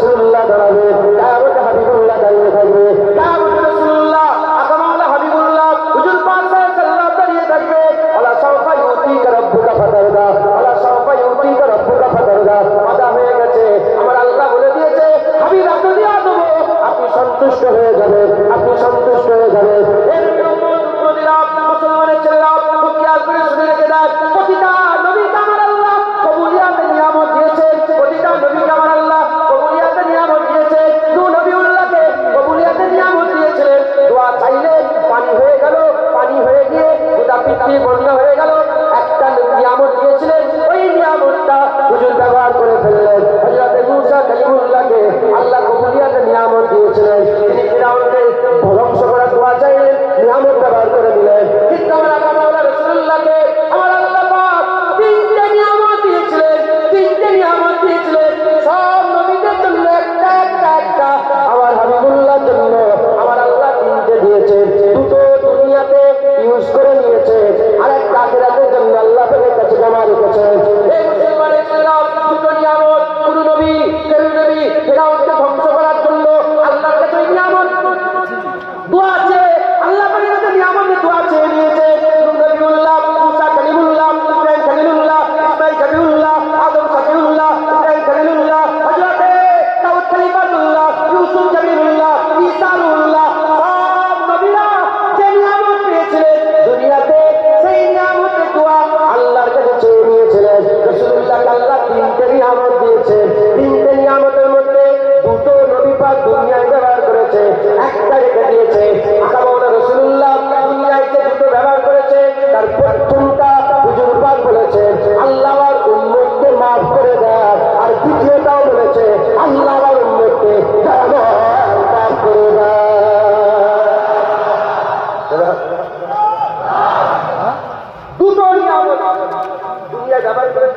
রসুল্লাহ দাঁড়াবে তারপর হাবিবুল্লাহ দাঁড়িয়ে থাকবে। তারপর রসুল্লাহ আকামাল্লাহ হাবিবুল্লাহ, হুজুর পাক সাল্লাল্লাহু দাঁড়িয়ে থাকবে আলা সাউফা ইউতিকা রাব্বুকা ফাতারদা, আলা সাউফা ইউতিকা রাব্বুকা ফাতারদা। আদা হয়ে গেছে, আমার আল্লাহ বলে দিয়েছে, হাবিব আপনি দিয়ে দেবো আপনি সন্তুষ্ট হয়ে যাবেন। grabar